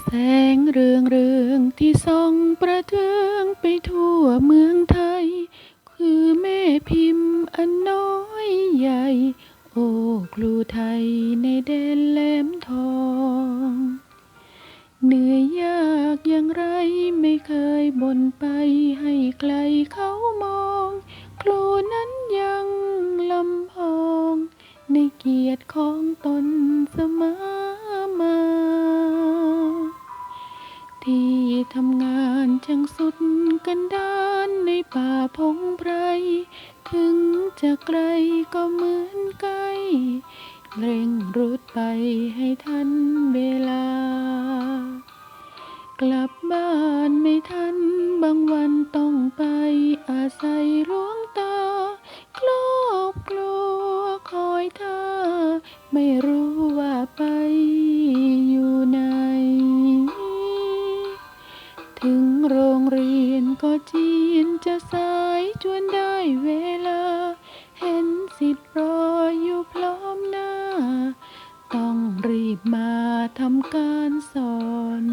แสงเรืองเรืองที่ส่องประเทืองไปทั่วเมืองไทย คือแม่พิมพ์อันน้อยใหญ่ โอ้ครูไทยในแดนแหลมทอง เหนื่อยยากอย่างไรไม่เคยบ่นไปให้ใครเขามอง ครูนั้นยังลำพอง ในเกียรติของตนเสมอ ที่ทำงานช่างสุดกันดานในป่าพงไพร ถึงจะไกลก็เหมือนใกล้ เร่งรุดไปให้ทันเวลา กลับบ้านไม่ทันบางวันต้องไปอาศัยหลวงตา ครอบครัวคอยท่าไม่รู้ จีนจะสายจวนได้เวลา เห็นสิทธิ์รออยู่พร้อมหน้า ต้องรีบมาทำการสอน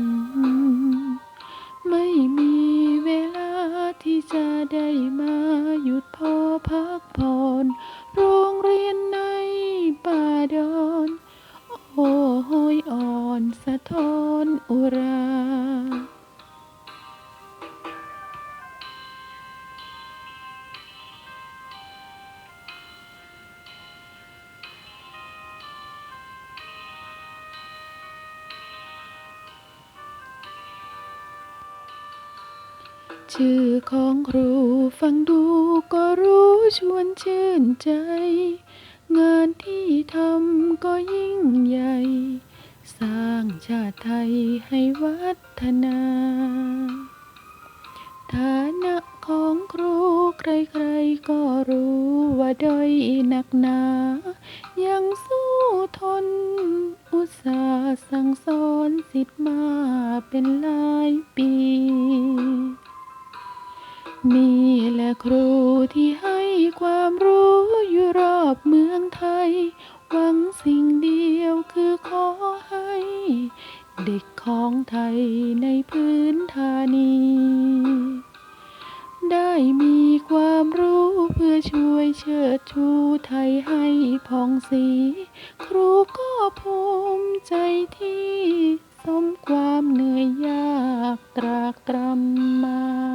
ไม่มีเวลาที่จะได้มาหยุดพอพักผ่อนโรงเรียนในป่าดอนโอ้โหยอ่อนสะท้อนอุรา ชื่อของครูฟังดูก็รู้ชวนชื่นใจ งานที่ทำก็ยิ่งใหญ่ สร้างชาติไทยให้วัฒนา ฐานะของครูใครๆก็รู้ว่าด้อยหนักหนา ยังสู้ทน อุตสาห์สั่งสอนสิทธิ์มาเป็นหลายปี นี่แหละครูที่ให้ความรู้อยู่รอบเมืองไทย หวังสิ่งเดียวคือขอให้ เด็กของไทยในพื้นธานี ได้มีความรู้เพื่อช่วยเชิดชูไทยให้ผ่องสี ครูก็ภูมิใจที่สมความเหนื่อยยากตรากตรำมา